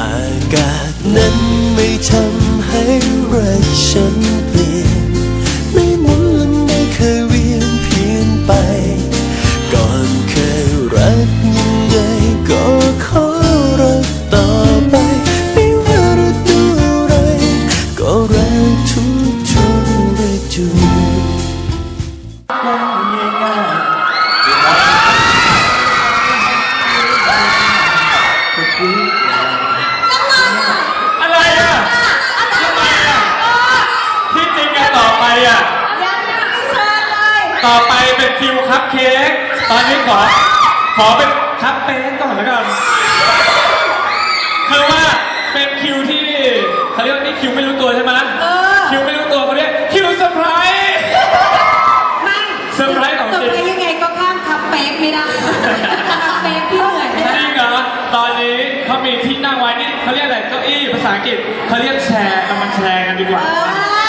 อากาศนั้นไม่ทำให้รักฉันเปลี่ยน ไม่หมุนและไม่เคยเวียนเพียนไป ก่อนเคยรักยังไงก็ขอรักต่อไป ไม่ว่าฤดูอะไรก็รัก ต่อไปเป็นคิวคัพเค้ก ตอนนี้ขอ ขอเป็นคัพเค้กก่อนแล้วกันคือว่าเป็นคิวที่เขาเรียกว่านี่คิวไม่รู้ตัวใช่ไหมเออ คิวไม่รู้ตัวเขาเรียกคิวเซอร์ไพรส์เซอร์ไพรส์ของจริง เซอร์ไพรส์ยังไงก็ข้ามคัพเป๊กไม่ได้คัพเป๊กพี่เหนื่อยจริงเหรอตอนนี้เขามีที่นั่งไว้นี่เขาเรียกอะไรเก้าอี้ภาษาอังกฤษเขาเรียกแชร์เรามาแชร์กันดีกว่ามัน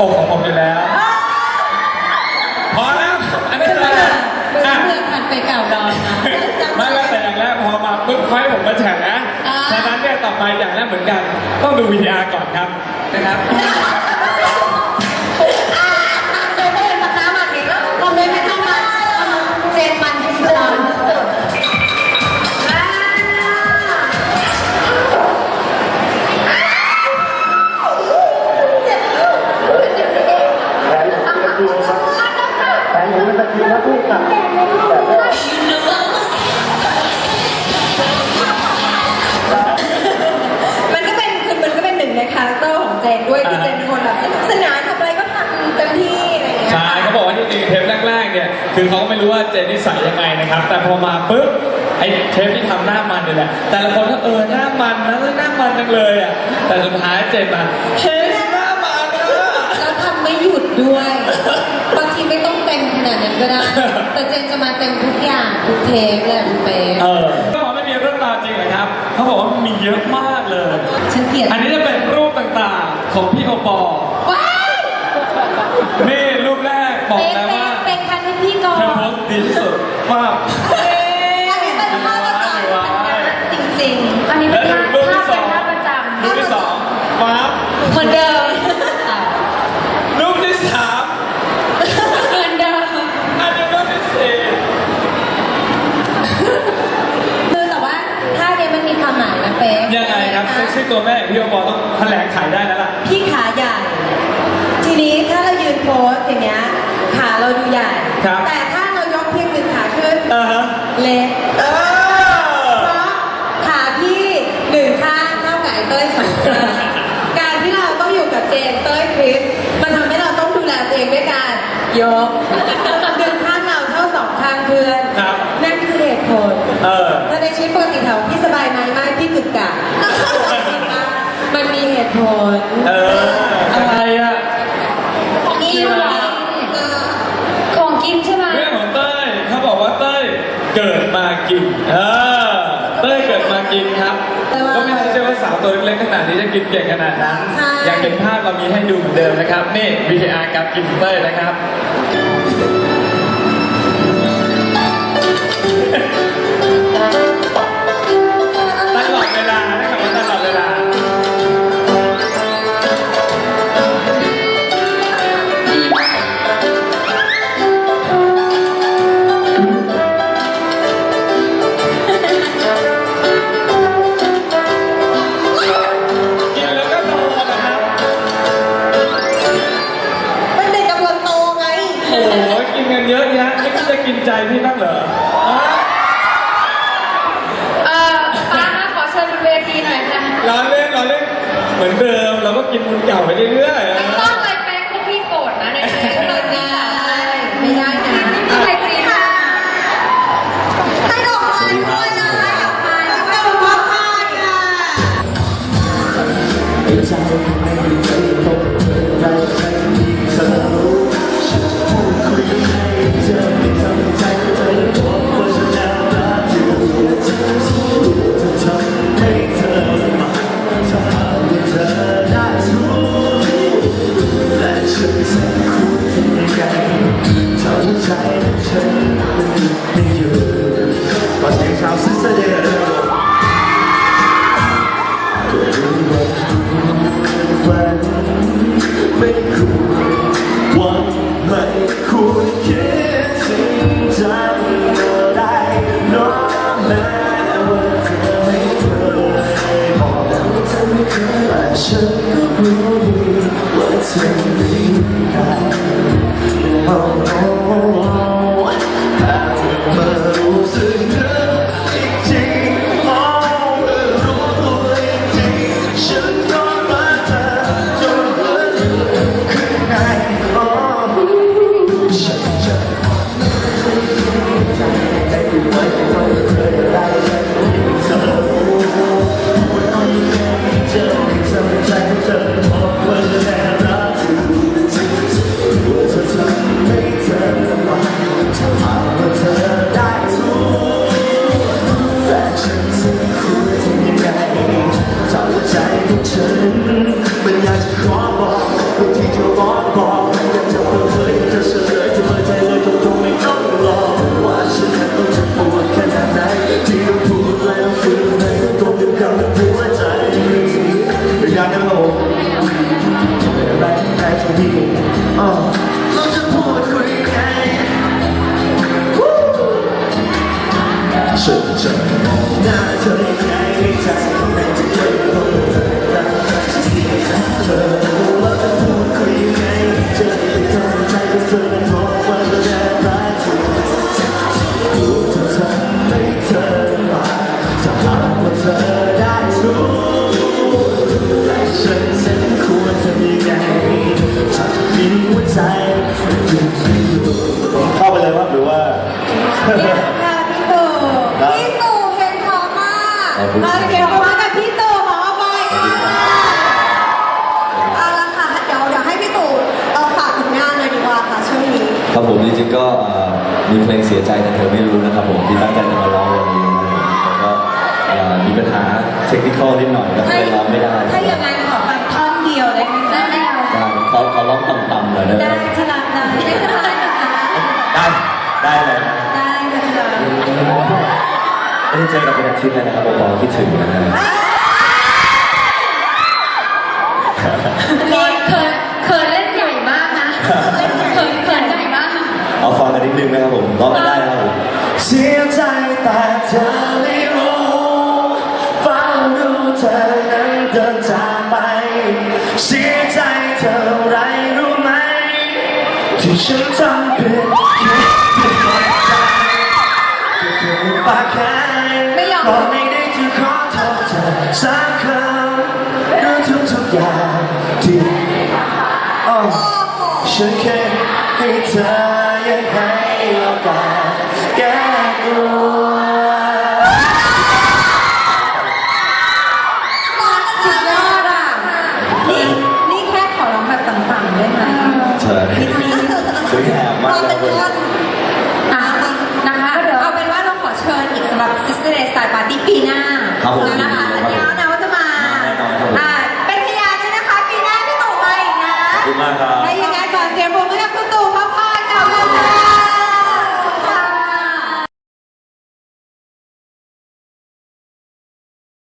อกของผมอยู่แล้ว พอแล้วอันนี้เพื่เลอยเพื่อะอผ่านไปเก่าดอนนะ ไม่ไม่แต่อย่างแรกพอมาปุ๊บค่อยผมมาแฉนะอ่า ฉะนั้นเนี่ยต่อไปอย่างแรกเหมือนกัน ต้องดูวิทยาก่อนครับนะครับ มันก็เป็นคือมันก็เป็นหนึ่งในคาแรคเตอร์ของเจนด้วยคือเจนเป็นคนแบบสนุกสนานทำอะไรก็ทำเต็มที่อะไรอย่างเงี้ยใช่เขาบอกว่าที่จริงเทปแรกๆเนี่ยคือเขาก็ไม่รู้ว่าเจนนิสัยยังไงนะครับ แต่พอมาปุ๊บไอ้เทปที่ทำหน้ามันนี่แหละแต่ละคนก็เออหน้ามันนะหน้ามันจังเลยอะแต่สุดท้ายเจนมาเฮ้ยหน้ามันอะแล้วทำไม่หยุดด้วยบางที ไม่ต้องเต็มขนาดนั้นก็ได้ แต่เจนจะมาเต็มทุกอย่างทุกเทปเลยทุกเป๊ะเออก็บอกไม่มีเรื่องราวจริงเหรอครับ เขาบอกว่ามีเยอะมากเลย ฉันเกลียดอันนี้จะเป็นรูปต่างๆของพี่โอปอล์ว้ายนี่รูปแรกบอกเป๊ะแล้วเป๊ะว่าเป๊ะคันให้พี่ก่อเธอนโพสต์ดีที่สุดว่า อันนี้เป็นภาพประจำจริงๆ อันนี้ แล้ว เป็น รูป ภา ที่ พ สอง ภาพประจำ รูปที่สองฟ้า เหมือนเดิม รูปที่สาม เหมือนเดิม อันนี้รูปที่สี่ คือแต่ว่าท่าเนี้ยมันมีความหมายนะเป๊ะ ยังไงครับเซ็กซี่ ตัวแม่พี่อปอต้องแถลงขายได้แล้วล่ะ พี่ขาใหญ่ ทีนี้ถ้าเรายืนโพสอย่างเงี้ยขาเราดูใหญ่ ครับแต่ถ้าเรายกเพียงหนึ่งขาขึ้นอ่าฮะ เล็กเออ เพราะขาพี่หนึ่งข้างเท่ากับไอ้เต้ยสองข้างการที่เราต้องอยู่กับเจนเต้ยคริสมันทำให้เราต้องดูแลตัวเองด้วยการยกหนึ่งข้างเราเท่าสองข้างเพื่อนครับ นั่นคือเหตุผล เออ ถ้าในชีวิตปกติแถวพี่สบายไหมไม่พี่กึกกัก มันมีเหตุผลเอออะไรอะนี่เหรอ ของกินใช่ไหมเรื่องของเต้ยเขาบอกว่าเต้ยเกิดมากินเออเต้ยเกิดมากินครับแต่ว่าก็ไม่น่าเชื่อว่าสาวตัวเล็กๆขนาดนี้จะกินเก่งขนาดนั้นใช่อยากเห็นภาพเรามีให้ดูเหมือนเดิมนะครับ นี่ VTR กับกินเต้ยนะครับ โอ้โหกินเงินเยอะแยะนี่ก็จะกินใจพี่บ้างเหรอเอ่อป้าคะขอเชิญบนเวทีหน่อยค่ะ ร้อนเล่นร้อนเล่นเหมือนเดิมเราก็กินคนเก่าไปเรื่อยๆนะ เอาเสียงปรบมือกับพี่ตู่ขอเอาไปค่ะเอาละค่ะเดี๋ยวเดี๋ยวให้พี่ตู่เอ่อฝากผลงานเลยดีกว่าค่ะช่วงนี้ ครับผมจริงๆก็เอ่อมีเพลงเสียใจแต่เธอไม่รู้นะครับผมที่ตั้งใจจะมาร้องวันนี้นะครับผมแล้วก็เอ่อมีปัญหาเทคนิคนิดหน่อยก็เลยร้องไม่ได้ถ้าอย่างนั้นขอฟังท่อนเดียวได้ไหมได้ไหมได้ขอขอร้องต่ำๆหน่อยได้ไหมได้ฉลาดได้ได้ฉลาดนะคะได้ได้เลย เจอกันเป็นอาทิตย์แล้วนะครับผมบอกคิดถึงนะฮะเขินเขินเขินเล่นใหญ่มากนะเล่นเขินเขินใหญ่มากเอาฟังกันนิดนึงนะครับผมร้องกันได้นะครับผมเสียใจแต่เธอไม่รู้เฝ้าดูเธอนั้นเดินจากไปเสียใจเท่าไรรู้ไหมที่ฉันทำผิดแค่เพียงน้อก็ไม่ได้จะขอโทษเธอสักคำเรื่องทุกๆอย่างที่ฉันแค่ให้เธอยังให้โอกาสแก้ตัว 好可